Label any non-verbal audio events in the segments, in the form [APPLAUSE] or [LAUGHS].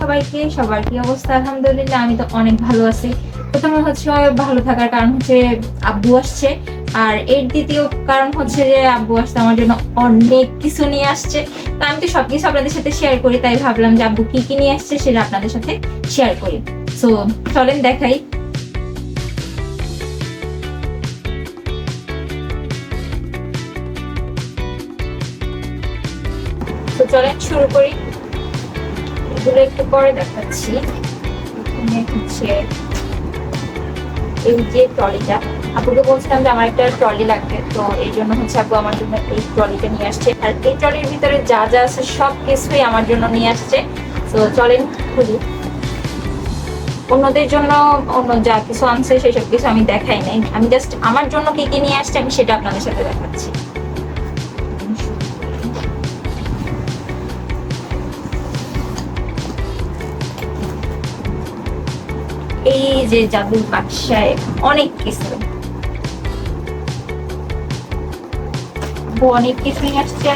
সবাইকে, সবার কি অবস্থা? আলহামদুলিল্লাহ, আমি তো অনেক ভালো আছি। প্রথমে হচ্ছে ভালো থাকার কারণ হচ্ছে আব্বু আসছে। আর এর দ্বিতীয় কারণ হচ্ছে যে আব্বু আসতে আমার জন্য অনেক কিছু নিয়ে আসছে। তো আমি তো সবকিছু আপনাদের সাথে শেয়ার করি, তাই ভাবলাম যে আব্বু কি কি নিয়ে আসছে সেটা আপনাদের সাথে শেয়ার করি। সো চলেন দেখাই। তো চলেন শুরু করি। এগুলো একটু পরে দেখাচ্ছি। এখানে হচ্ছে এই যে ট্রলিটা, আপুকে বলছিলাম যে আমার একটা ট্রলি লাগবে, তো এই জন্য হচ্ছে আপু আমার জন্য এই ট্রলিটা নিয়ে আসছে। আর এই ট্রলির ভিতরে যা যা আছে সব কিছুই আমার জন্য নিয়ে আসছে। তো চলেন খুলি। অন্যদের জন্য অন্য যা কিছু আনছে সেসব কিছু আমি দেখাই নাই। আমি জাস্ট আমার জন্য কি কি নিয়ে আসছে আমি সেটা আপনাদের সাথে দেখাচ্ছি। এই যে জাদুর বাক্সায় অনেক কিছু। অনেক কিছুই আসছে।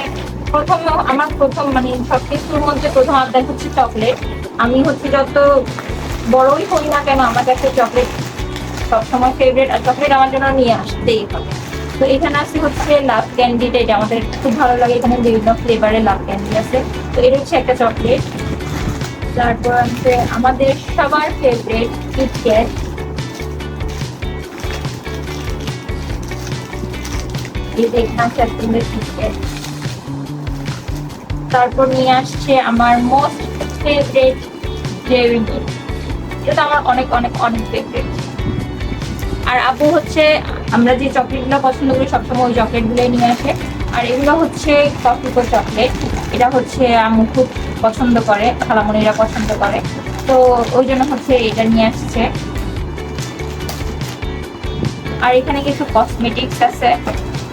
প্রথম, আমার প্রথম মানে সব কিছুর মধ্যে প্রথম আবদার হচ্ছে চকলেট। আমি হচ্ছে যত বড়ই হই না কেন, আমার কাছে চকলেট সবসময় ফেভারিট আর চকলেট আমার জন্য নিয়ে আসতেই হবে। তো এখানে আছে হচ্ছে লাভ ক্যান্ডিটা এটা আমাদের খুব ভালো লাগে। এখানে বিভিন্ন ফ্লেভারের লাভ ক্যান্ডি আছে। তো এটা হচ্ছে একটা চকলেট। তারপর আছে আমাদের সবার ফেভারিট কিটক্যাট তারপর নিয়ে আসছে আমার মোস্ট ফেভারিট ডেয়ারি এটা আমার অনেক অনেক অনেক ফেভারিট আর আপু হচ্ছে, আমরা যে চকলেটগুলো পছন্দ করি সবসময় ওই চকলেটগুলোই নিয়ে আসে। আর এগুলো হচ্ছে কফিকো চকলেট। এটা হচ্ছে আম্মু খুব পছন্দ করে খালামণিরা পছন্দ করে। তো ওই জন্য হচ্ছে এটা নিয়ে আসছে। আর এখানে কিছু কসমেটিক্স আছে।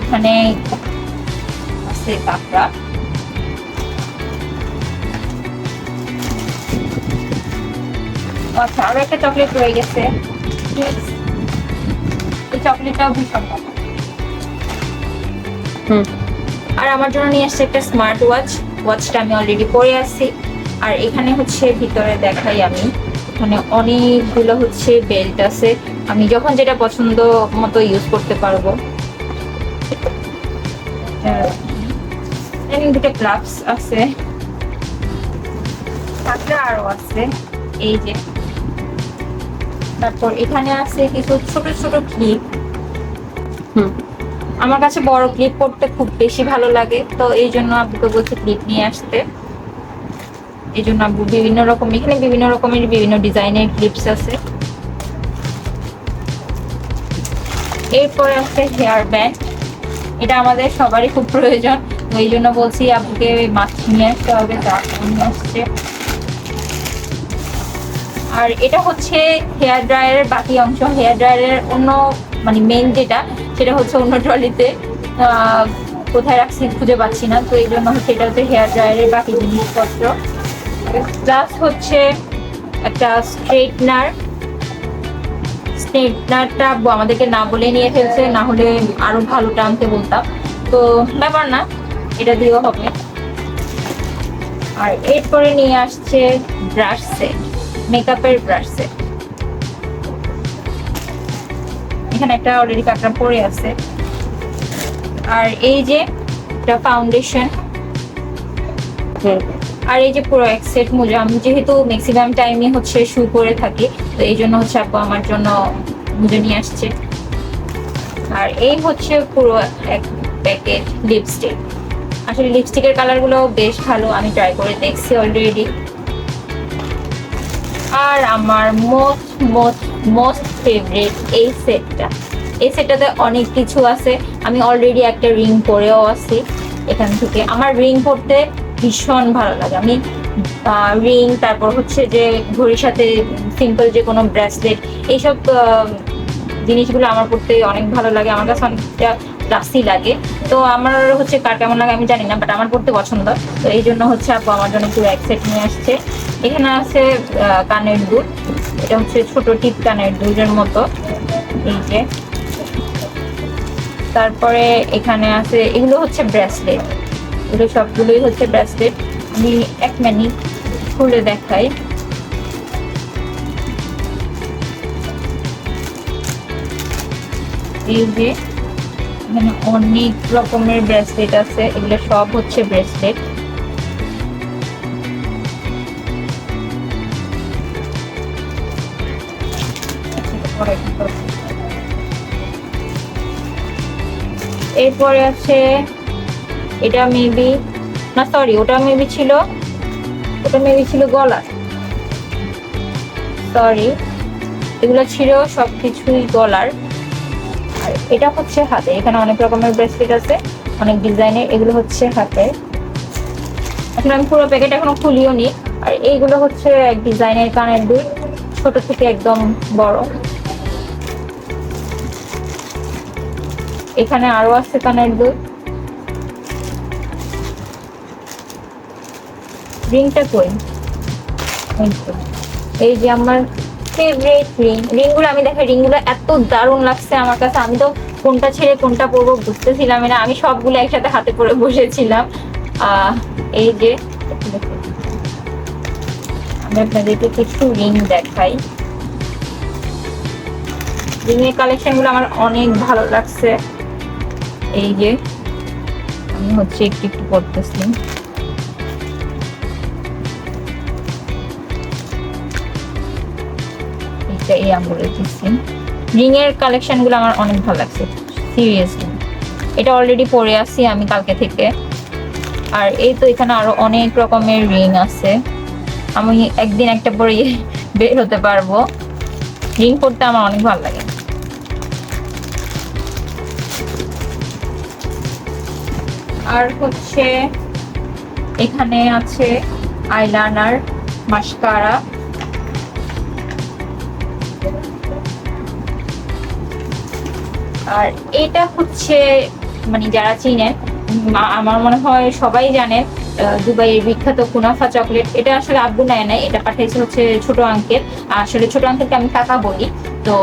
এখানে আছে কাঁকড়া আচ্ছা আরও একটা চকলেট রয়ে গেছে। এই চকলেটটাও ভীষণ ভালো। হুম। আর আমার জন্য নিয়ে আসছে একটা স্মার্ট ওয়াচ ওয়াচটা আমি অলরেডি পরে আছি। আর এখানে হচ্ছে ভিতরে দেখাই আমি এখানে অনেকগুলো হচ্ছে বেল্ট আছে। আমি যখন যেটা পছন্দ মতো ইউজ করতে পারব। দুটো গ্লাভস আছে। তারপরে আরও আছে, এই যে। তারপর এখানে আছে কিছু ছোট ছোট ক্লিপ হুম। আমার কাছে বড় ক্লিপ পড়তে খুব বেশি ভালো লাগে, তো এই জন্য আব্বুকে বলছে ক্লিপ নিয়ে আসতে। এই জন্য আব্বু বিভিন্ন রকম, এখানে বিভিন্ন রকমের বিভিন্ন ডিজাইনের ক্লিপস আছে। এরপরে আছে হেয়ার ব্যান্ড এটা আমাদের সবারই খুব প্রয়োজন এই জন্য বলছি আব্বুকে মাছ নিয়ে আসতে হবে নিয়ে আসছে। আর এটা হচ্ছে হেয়ার ড্রায়ারের বাকি অংশ হেয়ার ড্রায়ারের অন্য মানে মেন যেটা সেটা হচ্ছে অন্য ট্রলিতে কোথায় রাখছি খুঁজে পাচ্ছি না, তো এই জন্য হচ্ছে এটা হচ্ছে হেয়ার ড্রায়ারের বাকি জিনিসপত্র। প্লাস হচ্ছে একটা স্ট্রেটনার। স্ট্রেটনারটা আমাদেরকে না বলে নিয়ে ফেলছে, না হলে আরও ভালোটা আনতে বলতাম। তো ব্যাপার না, এটা দিয়েও হবে। আর এরপরে নিয়ে আসছে ব্রাশ সেট মেকআপের ব্রাশ সেট। এখানে একটা অলরেডি কাঁকড়া পড়ে আছে। আর এই যে একটা ফাউন্ডেশন আর এই যে পুরো এক সেট মোজা আমি যেহেতু ম্যাক্সিমাম টাইমে হচ্ছে শু করে থাকি, তো এই জন্য হচ্ছে আপু আমার জন্য মোজা নিয়ে আসছে। আর এই হচ্ছে পুরো এক প্যাকেট লিপস্টিক আসলে লিপস্টিকের কালারগুলো বেশ ভালো, আমি ট্রাই করে দেখছি অলরেডি আর আমার মোস্ট মোস্ট মোস্ট ফেভারিট এই সেটটা এই সেটটাতে অনেক কিছু আছে। আমি অলরেডি একটা রিং পরেও আছি এখান থেকে। আমার রিং পরতে ভীষণ ভালো লাগে। আমি রিং তারপর হচ্ছে যে ঘড়ির সাথে সিম্পল যে কোনো ব্রেসলেট এইসব জিনিসগুলো আমার পড়তে অনেক ভালো লাগে। আমার কাছে অনেকটা ক্লাসি লাগে। তো আমার হচ্ছে কার কেমন লাগে আমি জানি না বাট আমার পড়তে পছন্দ। তো এই জন্য হচ্ছে আপু আমার জন্য একটু এক সেট নিয়ে আসছে। এখানে আছে কানের দুল। এটা হচ্ছে ছোট টিপ কানের দুলের মতো। এই যে। তারপরে এখানে আছে, এগুলো হচ্ছে ব্রেসলেট এগুলো সবগুলোই হচ্ছে ব্রেসলেট আমি এক মিনিট খুলে দেখাই। এই যে। এখানে অনেক রকমের ব্রেসলেট আছে, এগুলো সব হচ্ছে ব্রেসলেট এরপরে আছে, এটা মেবি না সরি ওটা মেবি ছিল, ওটা মেবি ছিল গলার সরি এগুলো ছিল সবকিছুই গলার। আর এটা হচ্ছে হাতে, এখানে অনেক রকমের ব্রেসলেট আছে, অনেক ডিজাইনের এগুলো হচ্ছে হাতে। এখন আমি পুরো প্যাকেট এখনও খুলিও নি, আর এইগুলো হচ্ছে এক ডিজাইনের কানের দুল, ছোট থেকে একদম বড়। এখানে আরও আছে কানের দুল। রিংটা কই? এই এই যে আমার ফেভারিট রিং রিংগুলো আমি দেখে রিংগুলো এত দারুণ লাগছে আমার কাছে। আমি তো কোনটা ছেড়ে কোনটা পরবো বুঝতেছিলাম না। আমি সবগুলো একসাথে হাতে পরে বসেছিলাম। এই যে, আমি আপনাদেরকে কিছু রিং দেখাই। রিং এর কালেকশনগুলো আমার অনেক ভালো লাগছে। এই যে, আমি হচ্ছে একটু একটু করতেছি এইটা এই আঙ্গুলে দিচ্ছি রিং এর কালেকশনগুলো আমার অনেক ভালো লাগছে সিরিয়াসলি এটা অলরেডি পরে আছি আমি কালকে থেকে। আর এই তো এখানে আরও অনেক রকমের রিং আছে। আমি একদিন একটা পরে [LAUGHS] বের হতে পারব। রিং পরতে আমার অনেক ভালো লাগে। আর হচ্ছে এখানে আছে আইলাইনার মাস্কারা আর এটা হচ্ছে মানে যারা চিনেন আমার মনে হয় সবাই জানে দুবাইয়ের বিখ্যাত কুনাফা চকলেট। এটা আসলে আব্বু নেয় নাই, এটা পাঠিয়েছে হচ্ছে ছোট আঙ্কেল। আসলে ছোট আঙ্কেলকে আমি কাকা বলি। তো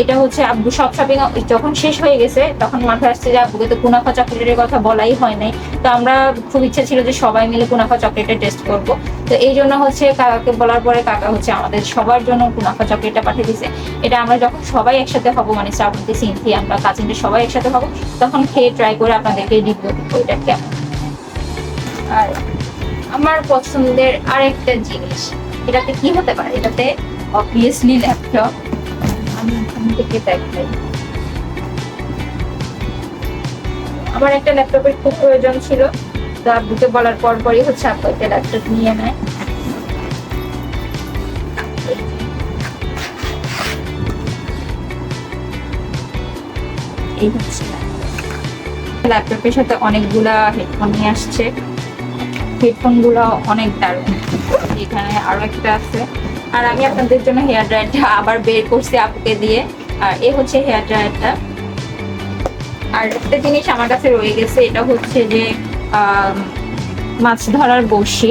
এটা হচ্ছে আব্বু, সব শপিং যখন শেষ হয়ে গেছে, তখন মাথায় আসছে যে, আব্বুকে তো কুনাফা চকলেটের কথা বলাই হয় নাই। তো আমরা খুব ইচ্ছা ছিল যে, সবাই মিলে কুনাফা চকলেটের টেস্ট করব। তো এই জন্য হচ্ছে কাকাকে বলার পরে কাকা হচ্ছে আমাদের সবার জন্য কুনাফা চকলেটটা পাঠিয়ে দিছে। এটা আমরা যখন সবাই একসাথে হব মানে শ্রাবন্তী, সিনথি, আমরা কাজিনদের সবাই একসাথে হব, তখন খেয়ে ট্রাই করে আপনাদেরকে রিভিউ এটা কেমন। আর আমার পছন্দের আরেকটা জিনিস, এটাতে কি হতে পারে? এটাতে অবভিয়াসলি ল্যাপটপ থেকে দেখাই। আমার একটা ল্যাপটপের খুব প্রয়োজন ছিল। তো আব্বুকে বলার পর পরই হচ্ছে একটা ল্যাপটপ নিয়ে নেয়। ল্যাপটপের সাথে অনেকগুলা হেডফোন নিয়ে আসছে। হেডফোনগুলো অনেক দারুণ। এখানে আরও একটা আছে। আর আমি আপনাদের জন্য হেয়ার ড্রায়ারটা আবার বের করছি আপুকে দিয়ে। আর এ হচ্ছে হেয়ার ড্রায়ারটা। আর একটা জিনিস আমার কাছে রয়ে গেছে, এটা হচ্ছে যে মাছ ধরার বড়শি।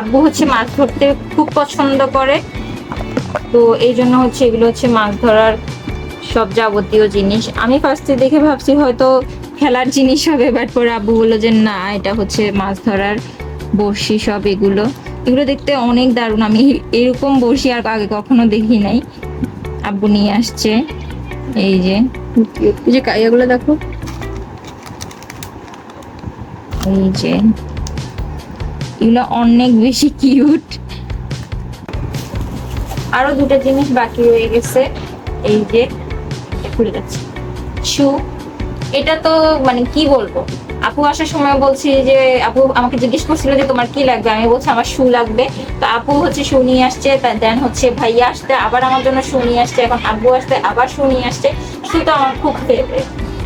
আব্বু হচ্ছে মাছ ধরতে খুব পছন্দ করে। তো এই জন্য হচ্ছে এগুলো হচ্ছে মাছ ধরার সব যাবতীয় জিনিস। আমি ফার্স্টে দেখে ভাবছি হয়তো খেলার জিনিস হবে বাট পরে আব্বু বলল যে, না, এটা হচ্ছে মাছ ধরার বড়শি সব এগুলো। এগুলো দেখতে অনেক দারুণ। আমি এরকম বড়শি আর আগে কখনো দেখি নাই। আব্বু নিয়ে আসছে। এই যে। যে কাইয়াগুলো দেখো। এই যে। এগুলো অনেক বেশি কিউট। আরও দুটো জিনিস বাকি রয়ে গেছে। এই যে খুলে যাচ্ছে। শু এটা তো মানে কি বলব? আপু আসার সময় বলছি যে, আপু, আমাকে জিজ্ঞেস করছিল যে তোমার কি লাগবে? আমি বলছি, আমার শু লাগবে। তো আপু হচ্ছে শু নিয়ে আসছে দেন হচ্ছে ভাইয়া আসতে আবার আমার জন্য শু নিয়ে আসছে, এখন আব্বু আসতে আবার শু নিয়ে আসছে। শু তো আমার খুব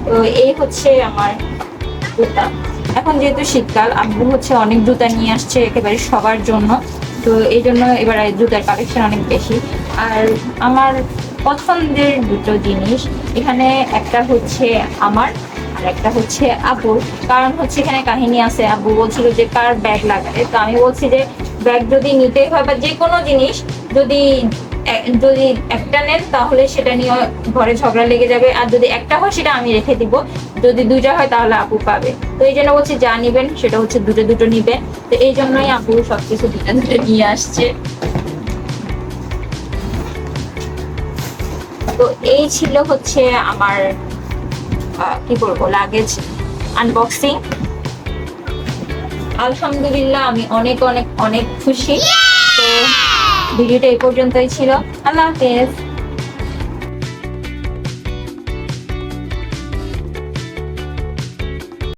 তো এই হচ্ছে আমার জুতা। এখন যেহেতু শীতকাল, আব্বু হচ্ছে অনেক জুতা নিয়ে আসছে একেবারে সবার জন্য। তো এই জন্য এবার জুতার কালেকশন অনেক বেশি। আর আমার পছন্দের দুটো জিনিস, এখানে একটা হচ্ছে আমার একটা হচ্ছে আব্বুর। কারণ হচ্ছে এখানে কাহিনী আছে, আব্বু বলছিল যে কার ব্যাগ লাগাবে। তো আমি বলছি যে ব্যাগ যদি নিতেই হয় বা যে কোনো জিনিস যদি যদি একটা নেন তাহলে সেটা নিয়ে ঘরে ঝগড়া লেগে যাবে। আর যদি একটা হয় সেটা আমি রেখে দিব। যদি দুইটা হয় তাহলে আপু পাবে। তো এই জন্য বলছি যা নিবেন সেটা হচ্ছে দুটো দুটো নিবেন। তো এই জন্যই আপু সবকিছু দুটো দুটো নিয়ে আসছে। তো এই ছিল হচ্ছে আমার কি করব লাগেজ আনবক্সিং আলহামদুলিল্লাহ আমি অনেক অনেক অনেক খুশি। তো ভিডিওটা এই পর্যন্তই ছিল। আল্লাহ হাফেজ।